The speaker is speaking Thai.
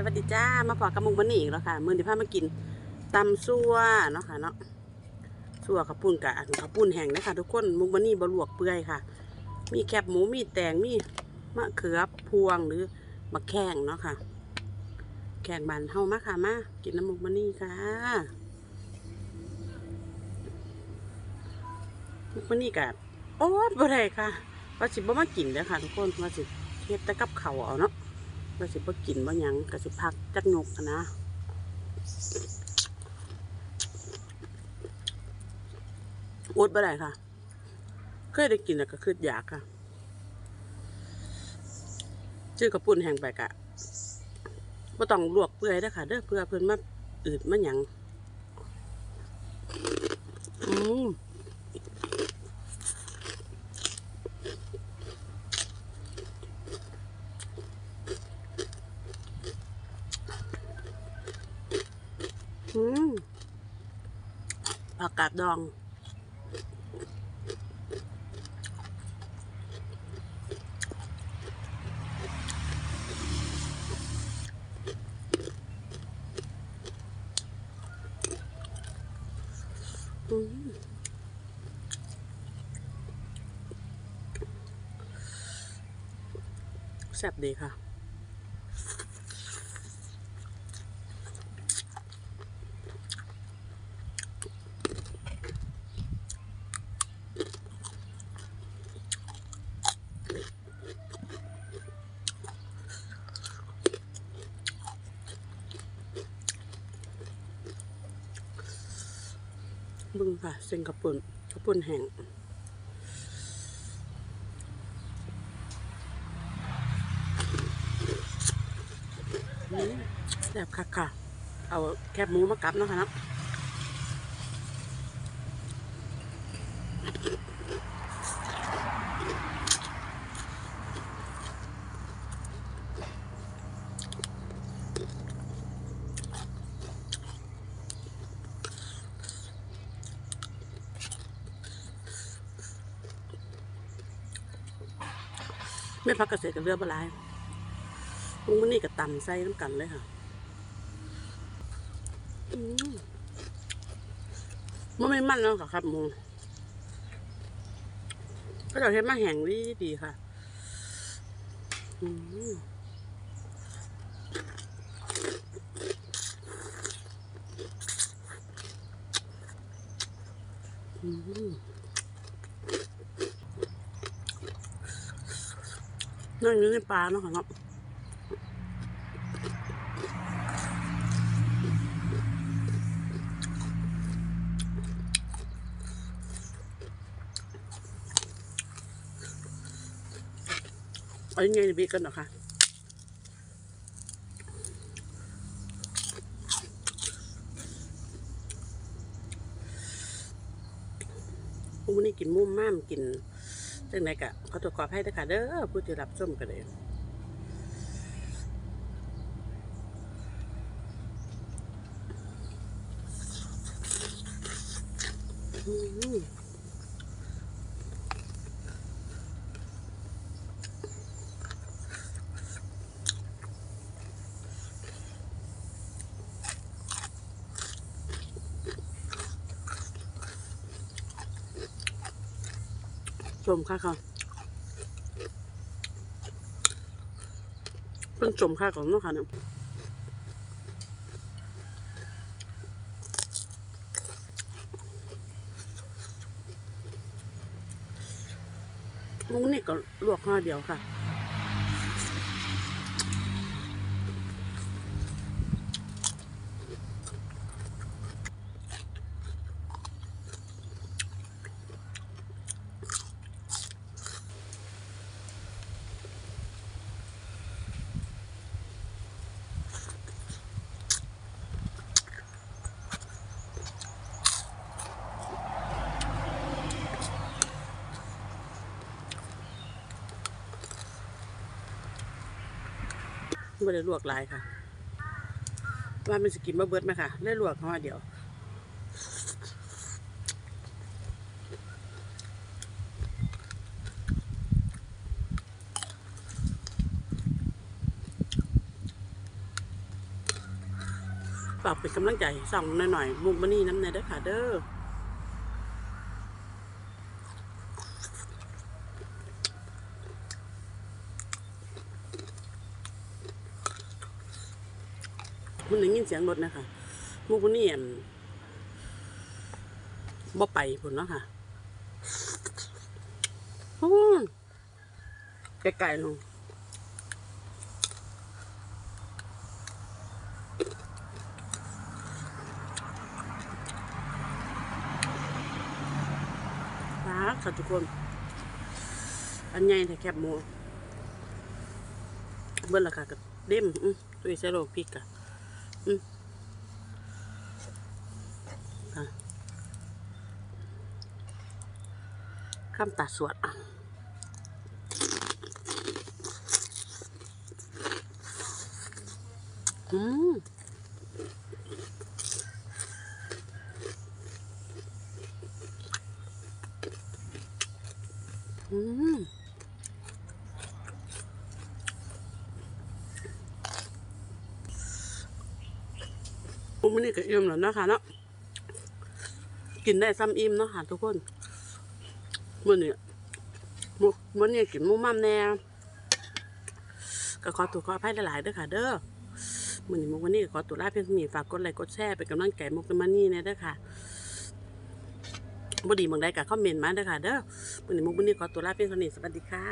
สวัสดีจ้า มาพอกระมุงมันนี่อีกแล้วค่ะ มือที่พามากินตำซั่วเนาะค่ะเนาะซั่วข้าวปุ้นกะข้าวปุ้นแห้งนะคะทุกคน มุกมันนี่บะลวกเปื่อยค่ะ มีแคบหมู มีแตง มีมะเขือพวงหรือมะแข้งเนาะค่ะ แขกบานเฮามาค่ะ มา กินน้ำมุกมันนี่ค่ะมุกมันนี่กะโอ๊ยบ่ได้ค่ะว่าสิบ่มากินเด้อค่ะ ทุกคนว่าสิเฮ็ดแต่กับเขาเอาเนาะ ก็สิบ่กินบ่หยังก็สิพักจักงกนะอดบ่ได้ค่ะ เคยได้กินแล้วก็คืออยากค่ะชื่อกระปุ่นแห้งไปกะบ่ต้องลวกเปื่อยเด้อค่ะ เด้อเพื่อเพิ่นมาอืดมาหยังอืม ผักกาดดอง อืมแซ่บดีค่ะ บึงค่ะ เส้นกระปุ่นกระปุ่นแห้งแซ่บค่ะค่ะ เอาแคบหมูมากับเนาะค่ะนาะ ไม่พักเกษตรกับเรือบหลายลุงมันนี่กับตำไส้น้ำกันเลยค่ะมันไม่มั่นแล้วค่ะครับมูก็จะเห็นมาแห้งดีดีค่ะอืมอืม นั่งอยู่ในปลาเนาะค่ะเนาะเอายังไงดีกันเหรอคะผู้นี้กินมุมม่ามกิน จังไดกะเขาตรวจสอบให้ด้วยค่ะเด้อผู้ที่รับส้มกันเองอืม ชมค่ะค่ะเพิ่งชมค่ะของน้องค่ะเนี่ยมุ้งนี่ก็ลวกห้าเดียวค่ะ ไม่ได้ลวกลายค่ะ ว่ามันสกินมาเบิดไหมค่ะได้ลวกห้าเดียวฝากเป็นกำลังใจส่องหน่อยๆมุกมานี่น้ำในเด้อค่ะเด้อ มันได้ยินเสียงรถนะคะมุกมานี่อั่นบ่ไปพุ่นเนาะค่ะไกลๆลงรักค่ะทุกคน อันใหญ่แต่แคบหมูเบิ้ลราคากับเด้มตัวเซโรพิกอะ ข้ามตาสวดอะอืมอืมุ้มนี่ก็อิ่มแล้วเนาะคะเนาะกินได้ซ้ำอิ่มเนาะค่ะทุกคนมื่อนี้มื้อนี้กินมูมั่มแน่ก็ขอตัวขออภัยหลายๆเด้อค่ะ เด้อมื่อนี้มุกวันนี้ก็ขอตัวลาเพียงเท่านี้ฝากกดไลค์กดแชร์เป็นกำลังใจมุกกันมานี่น่เด้อค่ะบดีเมืองใดกับคอมเมนต์มาเด้อค่ะเด้อมื่อนี้มุกวันนี้ขอตัวลาเพียงเท่านี้สวัสดีค่ะ